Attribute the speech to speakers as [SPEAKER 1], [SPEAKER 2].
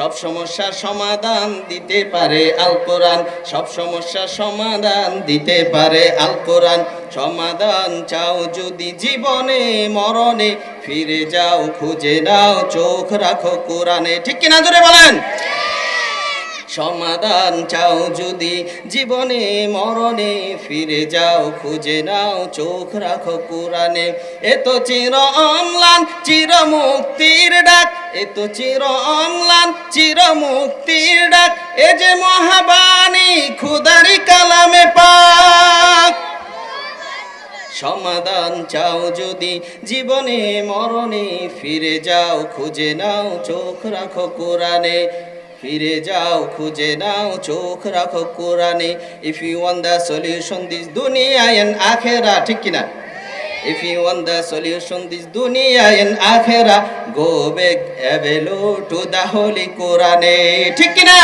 [SPEAKER 1] সব সমস্যার সমাধান দিতে পারে আল কোরআন। সব সমস্যার সমাধান দিতে পারে আল কোরআন। সমাধান চাও যদি জীবনে, মরণে, ফিরে যাও, খুঁজে নাও, চোখ রাখো কোরআনে। ঠিক কিনা জোরে বলেন? সমাধান চাও যদি জীবনে, মরণে, ফিরে যাও, খুঁজে নাও, চোখ রাখো কোরআনে। এ তো চির অম্লান, চির মুক্তির ডাক। এ তো চির অম্লান, চির মুক্তির ডাক, এ যে মহাবাণী খুদারি কালামে পাক। সমাধান চাও যদি, জীবনে মরণে ফিরে যাও, খুঁজে নাও, চোখ রাখো কোরআনে। ফিরে যাও, খুঁজে নাও, চোখ রাখো কোরআনে। If you want the solution this দুনিয়া এন্ড আখেরা ঠিক কিনা? If you want the solution this দুনিয়া এন্ড আখেরা গো ব্যাক এভেলো টু দা হোলি কোরআনে। ঠিক কিনা?